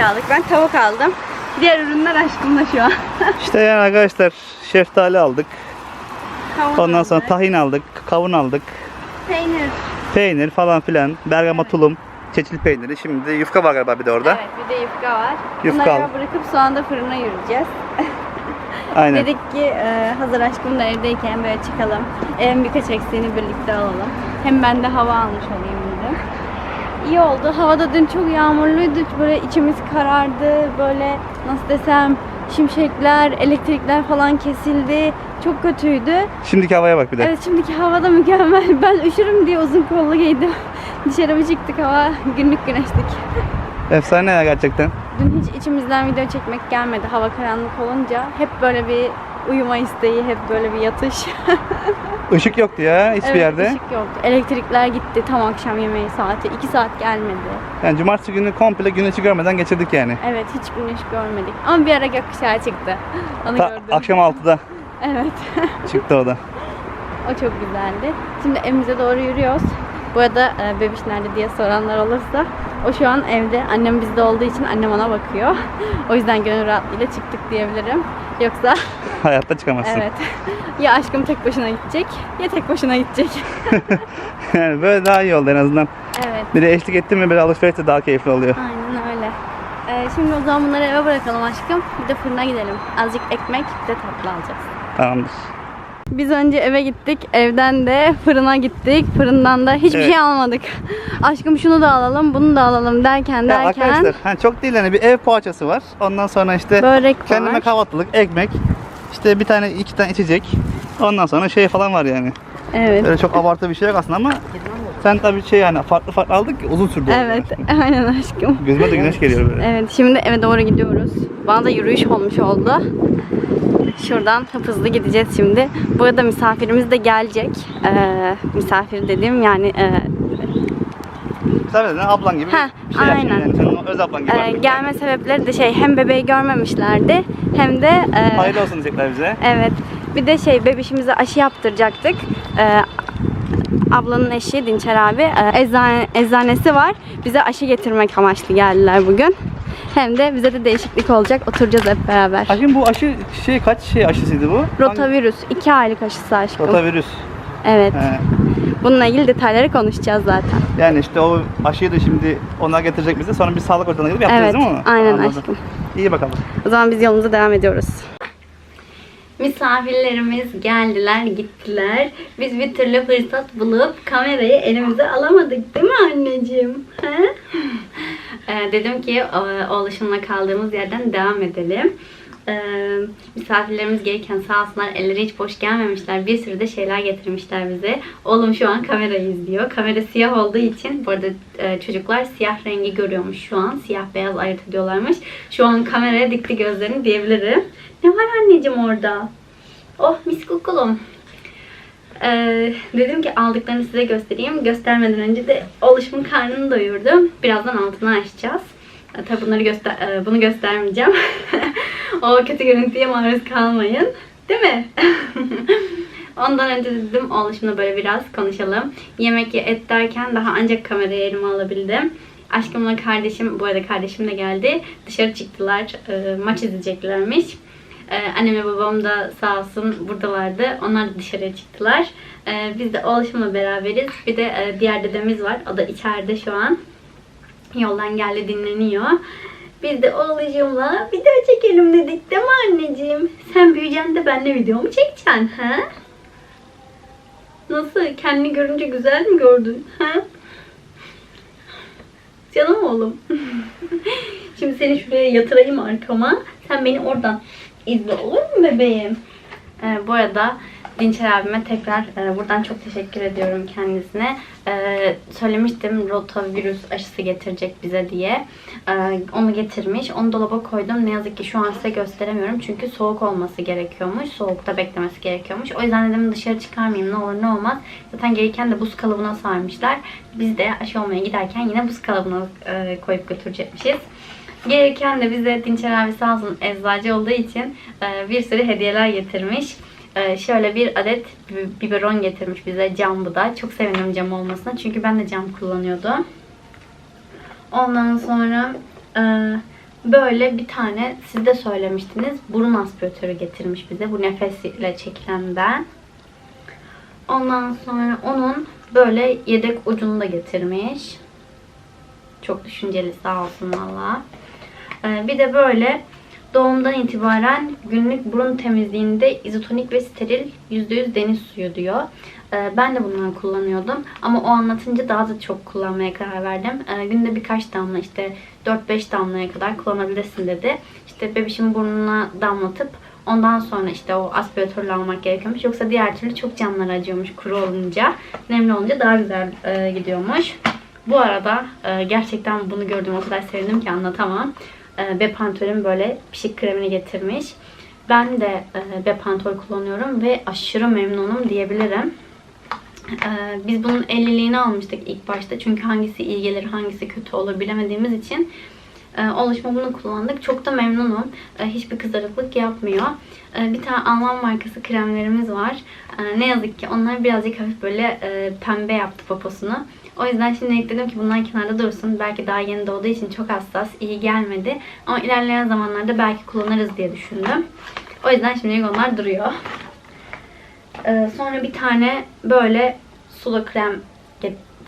şey aldık. Ben tavuk aldım. Diğer ürünler aşkımla şu an. İşte yani arkadaşlar şeftali aldık. Kavun Ondan sonra aldık. tahin aldık, kavun aldık, peynir. peynir falan filan, bergama tulum, çeçil peyniri. Şimdi de yufka var galiba bir de orada. Evet bir de yufka var. Yufka Bunları al. bırakıp sonra da fırına yürüyeceğiz. Aynen. Dedik ki e, hazır aşkım da evdeyken böyle çıkalım. Evin birkaç eksiğini birlikte alalım. Hem ben de hava almış olayım dedim. İyi oldu. Havada dün çok yağmurluydu. Böyle içimiz karardı. Böyle nasıl desem şimşekler, elektrikler falan kesildi. Çok kötüydü. Şimdiki havaya bak bir de. Evet şimdiki havada mükemmel. Ben üşürüm diye uzun kollu giydim. Dışarı bir çıktık hava günlük güneşlik. Efsane ya gerçekten. Dün hiç içimizden video çekmek gelmedi. Hava karanlık olunca hep böyle bir uyuma isteği, hep böyle bir yatış. Işık yoktu ya hiçbir evet, yerde. ışık yoktu. Elektrikler gitti tam akşam yemeği saati. 2 saat gelmedi. Yani cumartesi günü komple güneşi görmeden geçirdik yani. Evet hiç güneş görmedik. Ama bir ara gökkuşağı çıktı. Onu Ta- gördüm. akşam 6'da Evet. çıktı o da. o çok güzeldi. Şimdi evimize doğru yürüyoruz. Bu arada e, bebiş nerede diye soranlar olursa o şu an evde. Annem bizde olduğu için annem ona bakıyor. O yüzden gönül rahatlığıyla çıktık diyebilirim. Yoksa Hayatta çıkamazsın. evet. ya aşkım tek başına gidecek ya tek başına gidecek. yani böyle daha iyi oldu en azından. evet. Bir de eşlik ettim mi böyle alışveriş de daha keyifli oluyor. Aynen öyle. Ee, şimdi o zaman bunları eve bırakalım aşkım. Bir de fırına gidelim. Azıcık ekmek bir de tatlı alacağız. Tamamdır. Biz önce eve gittik. Evden de fırına gittik. Fırından da hiçbir Evet. şey almadık. Aşkım şunu da alalım, bunu da alalım derken Ya derken arkadaşlar hani çok değil hani bir ev poğaçası var. Ondan sonra işte börek var. kendime kahvaltılık, ekmek, işte bir tane iki tane içecek. Ondan sonra şey falan var yani. Evet. Öyle çok abartı bir şey yok aslında ama sen tabii şey yani farklı farklı aldık ki uzun sürdü. Evet, aynen aşkım. Gözüme de güneş geliyor böyle. Evet, şimdi eve doğru gidiyoruz. Bana da yürüyüş olmuş oldu. Şuradan hızlı gideceğiz şimdi. Bu arada misafirimiz de gelecek. Ee, misafir dediğim yani e, Sen de ablan gibi Heh, bir şey aynen. yani. Öz ablan gibi. e, artık gelme sebepleri de şey hem bebeği görmemişlerdi hem de e. Hayırlı olsun diyecekler bize. Evet. Bir de şey bebişimize aşı yaptıracaktık. Ee, ablanın eşi Dinçer abi e, eczane, eczanesi var. Bize aşı getirmek amaçlı geldiler bugün. Hem de bize de değişiklik olacak. Oturacağız hep beraber. Aşkım bu aşı şey kaç şey aşısıydı bu? Rotavirüs. 2 aylık aşısı aşkım. Rotavirüs. Evet. He. Bununla ilgili detayları konuşacağız zaten. Yani işte o aşıyı da şimdi onlar getirecek bize. Sonra biz sağlık ocağına gidip yapacağız Evet. değil mi onu? Aynen Anladım. aşkım. İyi bakalım. O zaman biz yolumuza devam ediyoruz. Misafirlerimiz geldiler, gittiler. Biz bir türlü fırsat bulup kamerayı elimize alamadık değil mi anneciğim? He? Ee, dedim ki oğluşumla kaldığımız yerden devam edelim. Ee, misafirlerimiz gelirken sağ olsunlar elleri hiç boş gelmemişler. Bir sürü de şeyler getirmişler bize. Oğlum şu an kamerayı izliyor. Kamera siyah olduğu için bu arada e, çocuklar siyah rengi görüyormuş şu an. Siyah beyaz ayırt ediyorlarmış. Şu an kameraya dikti gözlerini diyebilirim. Ne var anneciğim orada? Oh mis kokulum. Ee, dedim ki aldıklarını size göstereyim. Göstermeden önce de oluşumun karnını doyurdum. Birazdan altını açacağız. Ee, tabii bunları göster e, bunu göstermeyeceğim. o kötü görüntüye maruz kalmayın. Değil mi? Ondan önce dedim oğluşumla böyle biraz konuşalım. Yemek ye- et derken daha ancak kamerayı elime alabildim. Aşkımla kardeşim, bu arada kardeşim de geldi. Dışarı çıktılar. e, maç izleyeceklermiş. Ee, annemle babam da sağ olsun buradalardı. Onlar da dışarıya çıktılar. Ee, biz de oğluşumla beraberiz. Bir de e, diğer dedemiz var. O da içeride şu an. Yoldan geldi dinleniyor. Biz de oğluşumla video çekelim dedik değil mi anneciğim? Sen büyüyeceksin de benimle video mu çekeceksin ha? Nasıl? Kendini görünce güzel mi gördün? Ha? Canım oğlum. Şimdi seni şuraya yatırayım arkama. Sen beni oradan izle olur mu bebeğim? Ee, bu arada Dinçer abime tekrar e, buradan çok teşekkür ediyorum kendisine. Ee, söylemiştim rotavirüs aşısı getirecek bize diye. Ee, onu getirmiş. Onu dolaba koydum. Ne yazık ki şu an size gösteremiyorum. Çünkü soğuk olması gerekiyormuş. Soğukta beklemesi gerekiyormuş. O yüzden dedim dışarı çıkarmayayım ne olur ne olmaz. Zaten gelirken de buz kalıbına sarmışlar. Biz de aşı olmaya giderken yine buz kalıbına e, koyup götürecekmişiz. Gelirken de bize Dinçer abi sağ olsun eczacı olduğu için e, bir sürü hediyeler getirmiş. Ee, şöyle bir adet bi- biberon getirmiş bize cam bu da. Çok sevindim cam olmasına çünkü ben de cam kullanıyordum. Ondan sonra e, böyle bir tane siz de söylemiştiniz burun aspiratörü getirmiş bize. Bu nefesle çekilenden. Ondan sonra onun böyle yedek ucunu da getirmiş. Çok düşünceli sağ olsun valla. Ee, bir de böyle doğumdan itibaren günlük burun temizliğinde izotonik ve steril %100 deniz suyu diyor. Ee, ben de bunları kullanıyordum. Ama o anlatınca daha da çok kullanmaya karar verdim. Ee, günde birkaç damla işte 4-5 damlaya kadar kullanabilirsin dedi. İşte bebişin burnuna damlatıp ondan sonra işte o aspiratörle almak gerekiyormuş. Yoksa diğer türlü çok canları acıyormuş kuru olunca. Nemli olunca daha güzel e, gidiyormuş. Bu arada e, gerçekten bunu gördüm o kadar sevindim ki anlatamam. E, Bepantol'ün böyle pişik kremini getirmiş. Ben de e, Bepantol kullanıyorum ve aşırı memnunum diyebilirim. Ee, biz bunun 50'liğini almıştık ilk başta. Çünkü hangisi iyi gelir, hangisi kötü olur bilemediğimiz için e, oluşma bunu kullandık. Çok da memnunum. E, hiçbir kızarıklık yapmıyor. E, bir tane Alman markası kremlerimiz var. E, ne yazık ki onlar birazcık hafif böyle e, pembe yaptı poposunu. O yüzden şimdi dedim ki bunlar kenarda dursun. Belki daha yeni doğduğu için çok hassas, iyi gelmedi. Ama ilerleyen zamanlarda belki kullanırız diye düşündüm. O yüzden şimdilik onlar duruyor. Ee, sonra bir tane böyle sulu krem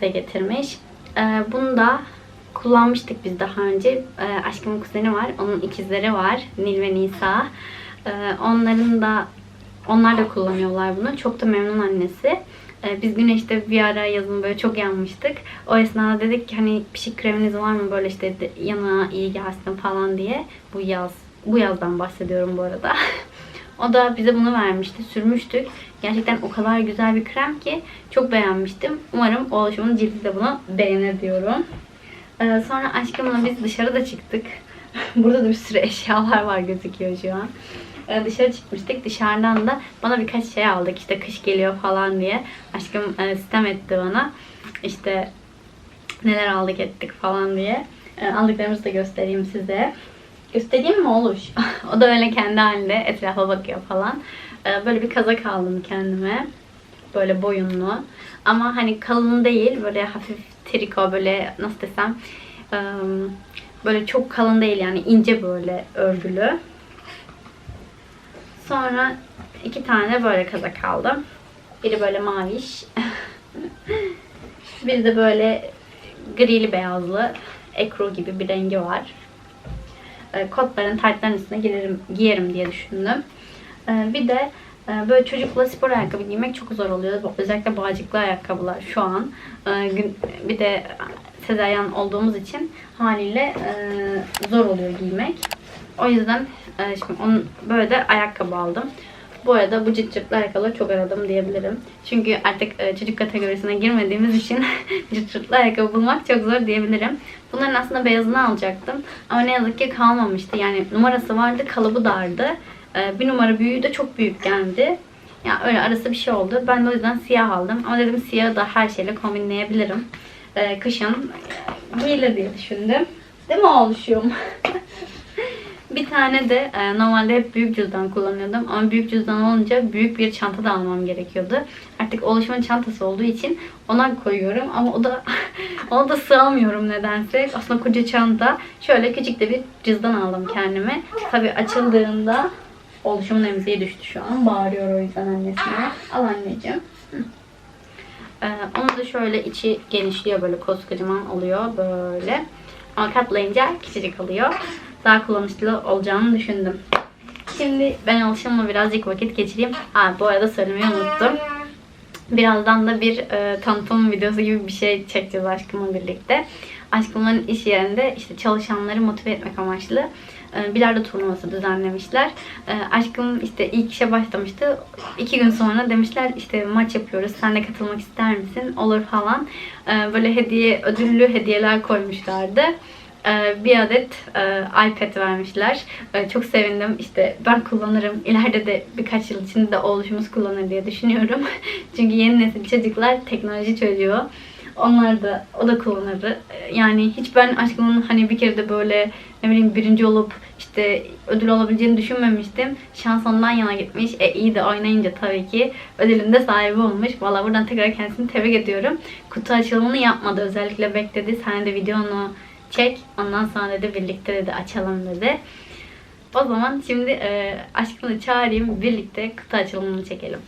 de getirmiş. Ee, bunu da kullanmıştık biz daha önce. Ee, aşkımın kuzeni var. Onun ikizleri var. Nil ve Nisa. Ee, onların da onlar da kullanıyorlar bunu. Çok da memnun annesi. Ee, biz güneşte bir ara yazın böyle çok yanmıştık. O esnada dedik ki hani pişik kreminiz var mı böyle işte yana iyi gelsin falan diye. Bu yaz. Bu yazdan bahsediyorum bu arada. O da bize bunu vermişti. Sürmüştük. Gerçekten o kadar güzel bir krem ki çok beğenmiştim. Umarım o oluşumun cildi de bunu beğenir diyorum. Ee, sonra aşkımla biz dışarıda çıktık. Burada da bir sürü eşyalar var gözüküyor şu an. Ee, dışarı çıkmıştık. Dışarıdan da bana birkaç şey aldık. İşte kış geliyor falan diye. Aşkım e, sistem etti bana. İşte neler aldık ettik falan diye. E, aldıklarımızı da göstereyim size. Göstereyim mi oluş? o da öyle kendi halinde etrafa bakıyor falan. E, böyle bir kazak aldım kendime. Böyle boyunlu. Ama hani kalın değil. Böyle hafif triko böyle nasıl desem. e, böyle çok kalın değil yani ince böyle örgülü. Sonra iki tane böyle kazak aldım. Biri böyle maviş. Biri de böyle grili beyazlı ekru gibi bir rengi var. E, Kotların taytların üstüne giyerim, giyerim diye düşündüm. E, Bir de e, böyle çocukla spor ayakkabı giymek çok zor oluyor. Özellikle bağcıklı ayakkabılar şu an. E, gün- Bir de sezaryen olduğumuz için haliyle e, zor oluyor giymek. O yüzden e, şimdi onun böyle de ayakkabı aldım. Bu arada bu cırt cırtlı ayakkabıları çok aradım diyebilirim. Çünkü artık e, çocuk kategorisine girmediğimiz için cırt cırtlı ayakkabı bulmak çok zor diyebilirim. Bunların aslında beyazını alacaktım. Ama ne yazık ki kalmamıştı. Yani numarası vardı, kalıbı dardı. E, bir numara büyüğü de çok büyük geldi. Yani öyle arası bir şey oldu. Ben de o yüzden siyah aldım. Ama dedim siyahı da her şeyle kombinleyebilirim. E, kışın giyilir diye düşündüm. Değil mi oluşum? Bir tane de e, normalde hep büyük cüzdan kullanıyordum ama büyük cüzdan olunca büyük bir çanta da almam gerekiyordu. Artık oluşumun çantası olduğu için ona koyuyorum ama o da ona da sığamıyorum nedense. Aslında koca çanta. Şöyle küçük de bir cüzdan aldım kendime. Tabii açıldığında oluşumun emziği düştü şu an. Bağırıyor o yüzden annesine. Al anneciğim. Ee, onun da şöyle içi genişliyor böyle koskocaman oluyor böyle. Ama katlayınca küçücük oluyor. Daha kullanışlı olacağını düşündüm. Şimdi ben alışımla birazcık vakit geçireyim. Aa, bu arada söylemeyi unuttum. Birazdan da bir e, tanıtım videosu gibi bir şey çekeceğiz aşkımla birlikte. Aşkımların iş yerinde işte çalışanları motive etmek amaçlı e, bilardo turnuvası düzenlemişler. E, aşkım işte ilk işe başlamıştı. İki gün sonra demişler işte maç yapıyoruz. Sen de katılmak ister misin? Olur falan. E, böyle hediye, ödüllü hediyeler koymuşlardı. E, bir adet e, iPad vermişler. E, Çok sevindim. İşte ben kullanırım. İleride de birkaç yıl içinde de oluşumuz kullanır diye düşünüyorum. Çünkü yeni nesil çocuklar teknoloji çocuğu. Onlar da o da kullanır. Ee, Yani hiç ben aşkımın hani bir kere de böyle ne bileyim birinci olup işte ödül alabileceğini düşünmemiştim. Şans ondan yana gitmiş. E iyi de oynayınca tabii ki ödülün de sahibi olmuş. Valla buradan tekrar kendisini tebrik ediyorum. Kutu açılımını yapmadı. Özellikle bekledi. Sen de videonu çek. Ondan sonra dedi birlikte dedi açalım dedi. O zaman şimdi e, aşkını çağırayım. Birlikte kutu açılımını çekelim.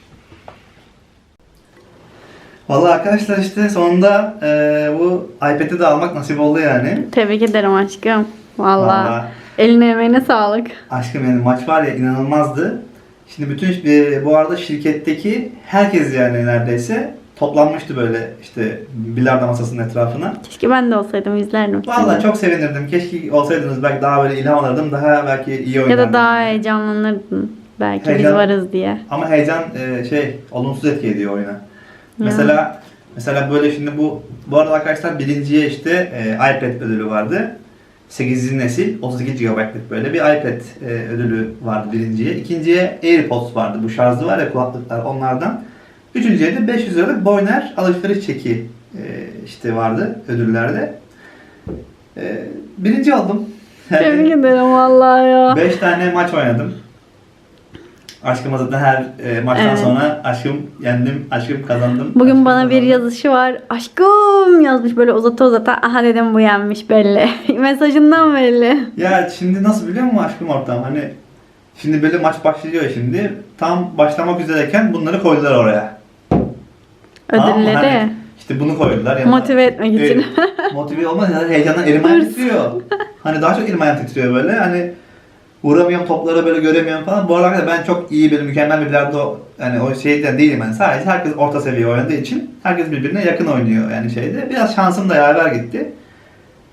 Vallahi arkadaşlar işte sonunda eee, bu iPad'i de almak nasip oldu yani. Tebrik ederim aşkım. Valla. Vallahi. Eline emeğine sağlık. Aşkım yani maç var ya inanılmazdı. Şimdi bütün e, bu arada şirketteki herkes yani neredeyse toplanmıştı böyle işte bilardo masasının etrafına. Keşke ben de olsaydım izlerdim. Vallahi çok sevinirdim. Keşke olsaydınız belki daha böyle ilham alırdım. Daha belki iyi Ya oynardım. da daha heyecanlanırdın. Belki Heyecan- biz varız diye. Ama heyecan e, şey olumsuz etki ediyor oyuna. Mesela mesela böyle şimdi bu bu arada arkadaşlar birinciye işte e, iPad ödülü vardı. 8. nesil 32 GB'lık böyle bir iPad e, ödülü vardı birinciye. İkinciye AirPods vardı. Bu şarjlı var ya kulaklıklar onlardan. Üçüncüye de 500 liralık Boyner alışveriş çeki e, işte vardı ödüllerde. E, birinci aldım. Tebrik ederim vallahi ya. 5 tane maç oynadım. Aşkıma zaten her e, maçtan Evet. sonra aşkım yendim, aşkım kazandım. Bugün aşkım bana bir kazandım. yazışı var. Aşkım yazmış böyle uzata uzata. Aha dedim bu yenmiş belli. Mesajından belli. Ya şimdi nasıl biliyor musun aşkım ortam? Hani şimdi böyle maç başlıyor şimdi. Tam başlamak üzereyken bunları koydular oraya. Tamam mı? Ödülleri. Hani işte bunu koydular. yanına. Motive etmek için. Evet, motive olmaz ya heyecandan elim ayağım titriyor. Hani daha çok elim ayağım titriyor böyle. Hani vuramıyorum toplara böyle göremiyorum falan. Bu arada ben çok iyi böyle mükemmel bir bilardo yani o şeyden değilim yani. Sadece herkes orta seviye oynadığı için herkes birbirine yakın oynuyor yani şeyde. Biraz şansım da yaver gitti.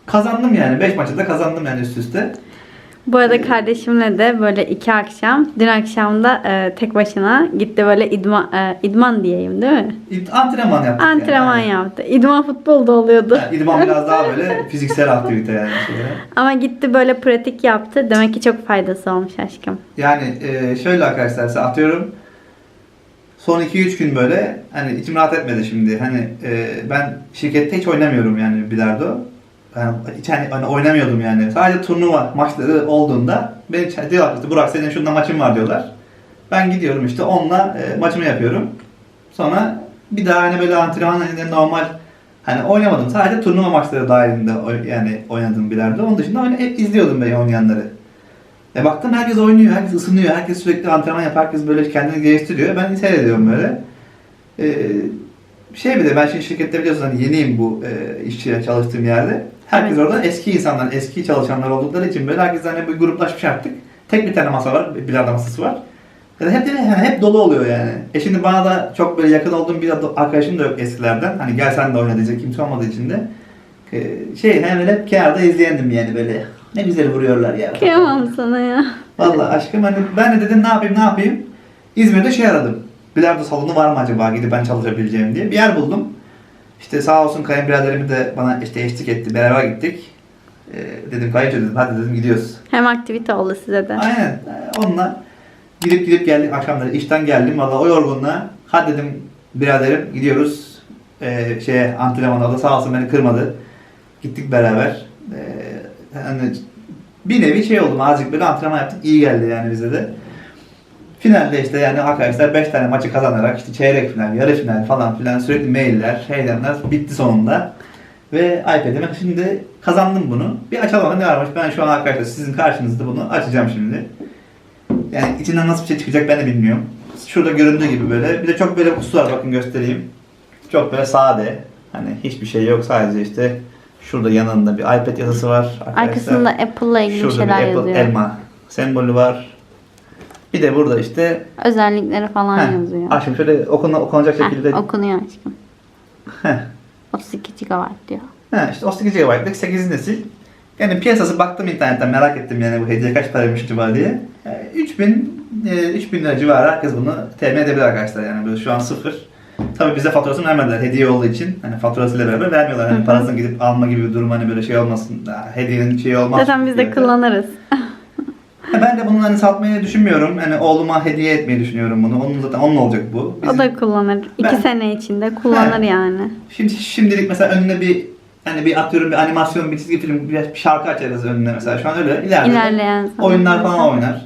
Kazandım yani. 5 maçı da kazandım yani üst üste. Bu arada kardeşimle de böyle iki akşam, dün akşam da e, tek başına gitti böyle idman, e, idman diyeyim değil mi? Antrenman yaptık Antrenman yani. yaptı. İdman futbolda oluyordu. Yani idman biraz daha böyle fiziksel aktivite yani. Şöyle. Ama gitti böyle pratik yaptı. Demek ki çok faydası olmuş aşkım. Yani e, şöyle arkadaşlar size atıyorum. Son 2-3 gün böyle hani içim rahat etmedi şimdi. Hani e, ben şirkette hiç oynamıyorum yani bilardo. Yani hiç hani, hani oynamıyordum yani. Sadece turnuva maçları olduğunda beni diyorlar işte Burak senin şunda maçın var diyorlar. Ben gidiyorum işte onunla e, maçımı yapıyorum. Sonra bir daha hani böyle antrenman hani normal hani oynamadım. Sadece turnuva maçları dahilinde yani oynadım bilardo. Onun dışında oyna- hep izliyordum ben oynayanları. E baktım herkes oynuyor, herkes ısınıyor, herkes sürekli antrenman yapıyor, herkes böyle kendini geliştiriyor. Ben seyrediyorum böyle. Ee, şey bir de ben şimdi şirkette biliyorsunuz hani yeniyim bu e, işçiyle çalıştığım yerde. Herkes Evet. orada eski insanlar, eski çalışanlar oldukları için böyle herkes hani bir gruplaşmış artık. Tek bir tane masa var, bir bilardo masası var. Ya da hep, yani hep dolu oluyor yani. E şimdi bana da çok böyle yakın olduğum bir arkadaşım da yok eskilerden. Hani gel sen de oyna diyecek kimse olmadığı için de. Ee, şey hemen hep kenarda izleyendim yani böyle. Ne güzel vuruyorlar ya. Kıyamam sana ya. Vallahi aşkım hani ben de dedim ne yapayım ne yapayım. İzmir'de şey aradım. Bilardo salonu var mı acaba gidip ben çalışabileceğim diye. Bir yer buldum. İşte sağ olsun kayınbiraderim de bana işte eşlik etti. Beraber gittik. Ee, dedim kayınço dedim hadi dedim gidiyoruz. Hem aktivite oldu size de. Aynen. Ee, Onunla gidip gidip geldik akşamları işten geldim. Vallahi o yorgunluğa hadi dedim biraderim gidiyoruz. Ee, şeye antrenmana da sağ olsun beni kırmadı. Gittik beraber. Ee, hani bir nevi şey oldu azıcık böyle antrenman yaptık iyi geldi yani bize de. Finalde işte yani arkadaşlar 5 tane maçı kazanarak işte çeyrek final, yarı final falan filan sürekli mailler, heyecanlar bitti sonunda. Ve iPad'ime şimdi kazandım bunu. Bir açalım ne varmış. Ben şu an arkadaşlar sizin karşınızda bunu açacağım şimdi. Yani içinden nasıl bir şey çıkacak ben de bilmiyorum. Şurada göründüğü gibi böyle. Bir de çok böyle kutusu var bakın göstereyim. Çok böyle sade. Hani hiçbir şey yok sadece işte şurada yanında bir iPad yazısı var. Arkadaşlar. Arkasında Apple'la ilgili Şurada şeyler bir Apple yazıyor. elma sembolü var. Bir de burada işte Özellikleri falan heh, yazıyor. aşkım şöyle okuna, okunacak Heh, şekilde okunuyor aşkım. heh, 32 GB diyor. heh, işte 32 GB'lık 8 nesil. Yani piyasası baktım internetten merak ettim yani bu hediye kaç paraymış acaba diye. Yani 3000 e, 3000 lira civarı herkes bunu temin edebilir arkadaşlar yani böyle şu an sıfır. Tabii bize faturasını vermediler hediye olduğu için. Hani faturasıyla beraber vermiyorlar. Hani parasını gidip alma gibi bir durum hani böyle şey olmasın. Hediyenin şeyi olmaz. Zaten biz de kullanırız. Ha, Yani ben de bunu hani satmayı düşünmüyorum. Hani oğluma hediye etmeyi düşünüyorum bunu. Onun zaten onun olacak bu. O Bizim- da kullanır. İki Ben- sene içinde kullanır He. yani. Şimdi şimdilik mesela önüne bir hani bir atıyorum bir animasyon, bir çizgi film, bir şarkı açarız önüne mesela. Şu an öyle ileride de İlerleyen oyunlar falan zamanlarda. oynar.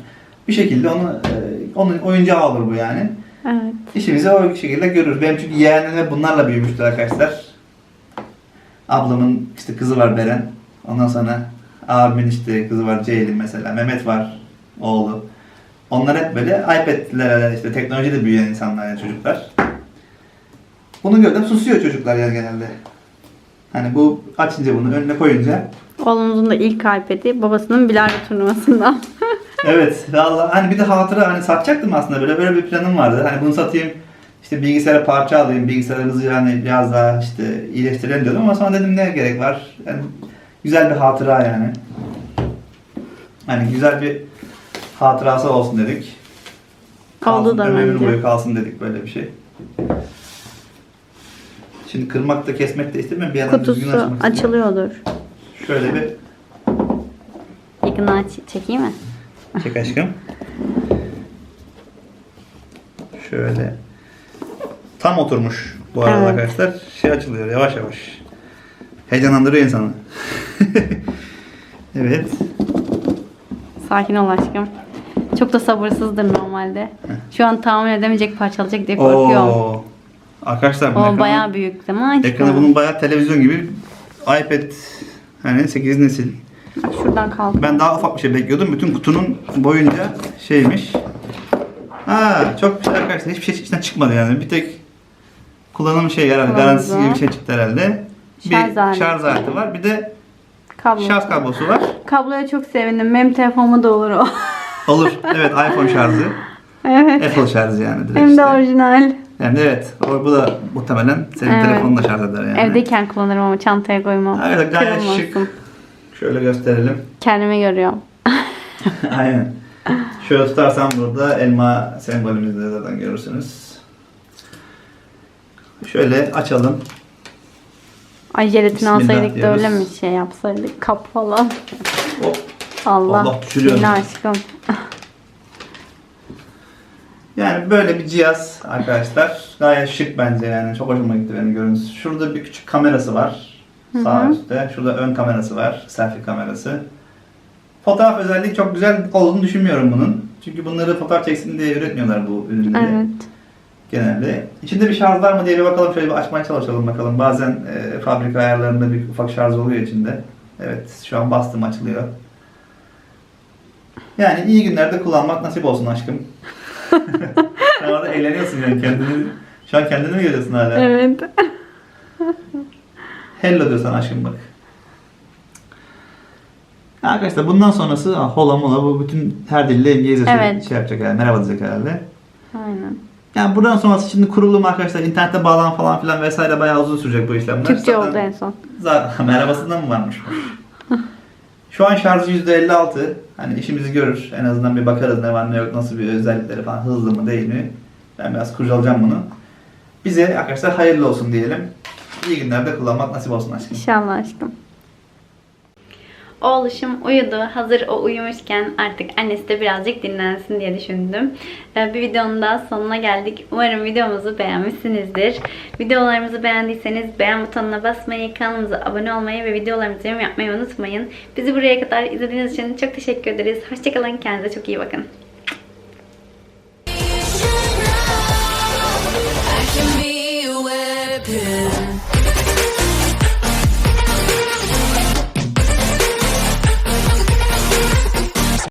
Bir şekilde onu e, onun oyuncağı olur bu yani. Evet. İşimizi o şekilde görürüz. Benim çünkü yeğenim hep bunlarla büyümüştü arkadaşlar. Ablamın işte kızı var Beren. Ondan sonra abimin işte kızı var Ceylin mesela. Mehmet var oğlu. Onlar hep böyle iPad'lere işte teknolojiyle büyüyen insanlar yani çocuklar. Bunu gördüm susuyor çocuklar yani genelde. Hani bu açınca bunu önüne koyunca Oğlumuzun da ilk iPad'i babasının bilardo turnuvasından. Evet valla hani bir de hatıra hani satacaktım aslında böyle böyle bir planım vardı. Hani bunu satayım işte bilgisayara parça alayım bilgisayarı hızlı hani biraz daha işte iyileştirelim diyordum ama sonra dedim ne gerek var. Yani güzel bir hatıra yani. Hani güzel bir hatırası olsun dedik. Oldu da ömür bence. boyu kalsın dedik böyle bir şey. Şimdi kırmak da kesmek de istemiyorum. Bir yandan düzgün Kutusu açmak istiyorum. açılıyordur. Şöyle bir Yakından aç çekeyim mi? Çek aşkım. Şöyle. Tam oturmuş bu arada Evet. arkadaşlar. Şey açılıyor yavaş yavaş. Heyecanlandırıyor insanı. evet. Sakin ol aşkım. Çok da sabırsızdır normalde. Şu an tahmin edemeyecek parçalayacak diye korkuyorum. Oo. Arkadaşlar bu O ekranı- bayağı büyük değil mi aşkım? Ekranı bunun bayağı televizyon gibi. iPad hani 8 nesil. Bak Şuradan kalk. Ben daha ufak bir şey bekliyordum. Bütün kutunun boyunca şeymiş. Ha çok güzel arkadaşlar. Hiçbir şey içinden çıkmadı yani. Bir tek kullanım şey herhalde garantisi gibi bir şey çıktı herhalde. Bir Şarj aleti. şarj aleti var. Bir de Kablo. şarj kablosu var. Kabloya çok sevindim. Benim telefonuma da olur o. Olur. Evet iPhone şarjı. evet. Apple şarjı yani direkt Hem de işte. orijinal. Hem de evet. O, bu da muhtemelen senin Evet. telefonunu da şarj eder yani. Evdeyken kullanırım ama çantaya koymam. Evet gayet Kırılmasın. şık. Şöyle gösterelim. Kendime görüyorum. Aynen. Şöyle tutarsam burada elma sembolümüzü de zaten görürsünüz. Şöyle açalım. Ay jelatin Bismillah alsaydık da öyle mi şey yapsaydık? Kap falan. Hop. Allah. Allah. Bismillah aşkım. Yani böyle bir cihaz arkadaşlar. Gayet şık bence yani. Çok hoşuma gitti benim görüntüsü. Şurada bir küçük kamerası var. Sağ üstte. Şurada ön kamerası var. Selfie kamerası. Fotoğraf özelliği çok güzel olduğunu düşünmüyorum bunun. Çünkü bunları fotoğraf çeksin diye üretmiyorlar bu ürünleri. Evet. Genelde. İçinde bir şarj var mı diye bir bakalım. Şöyle bir açmaya çalışalım bakalım. Bazen e, fabrika ayarlarında bir ufak şarj oluyor içinde. Evet şu an bastım açılıyor. Yani iyi günlerde kullanmak nasip olsun aşkım. Sen orada eğleniyorsun yani kendini. Şu an kendini mi görüyorsun hala? Evet. Hello diyorsan aşkım bak. Arkadaşlar bundan sonrası ah, hola mola bu bütün her dille İngilizce Evet. şey yapacak yani merhaba diyecek herhalde. Aynen. Yani buradan sonrası şimdi kurulum arkadaşlar internette bağlan falan filan vesaire bayağı uzun sürecek bu işlemler. Türkçe Zaten- oldu en son. Zaten merhabasından mı varmış? Şu an şarjı %56. Hani işimizi görür. En azından bir bakarız ne var ne yok, nasıl bir özellikleri falan, hızlı mı değil mi? Ben biraz kurcalayacağım bunu. Bize arkadaşlar hayırlı olsun diyelim. İyi günlerde kullanmak nasip olsun aşkım. İnşallah aşkım. Oğluşum uyudu. Hazır o uyumuşken artık annesi de birazcık dinlensin diye düşündüm. Ee, bir videonun daha sonuna geldik. Umarım videomuzu beğenmişsinizdir. Videolarımızı beğendiyseniz beğen butonuna basmayı, kanalımıza abone olmayı ve videolarımızı yorum yapmayı unutmayın. Bizi buraya kadar izlediğiniz için çok teşekkür ederiz. Hoşçakalın. Kendinize çok iyi bakın. I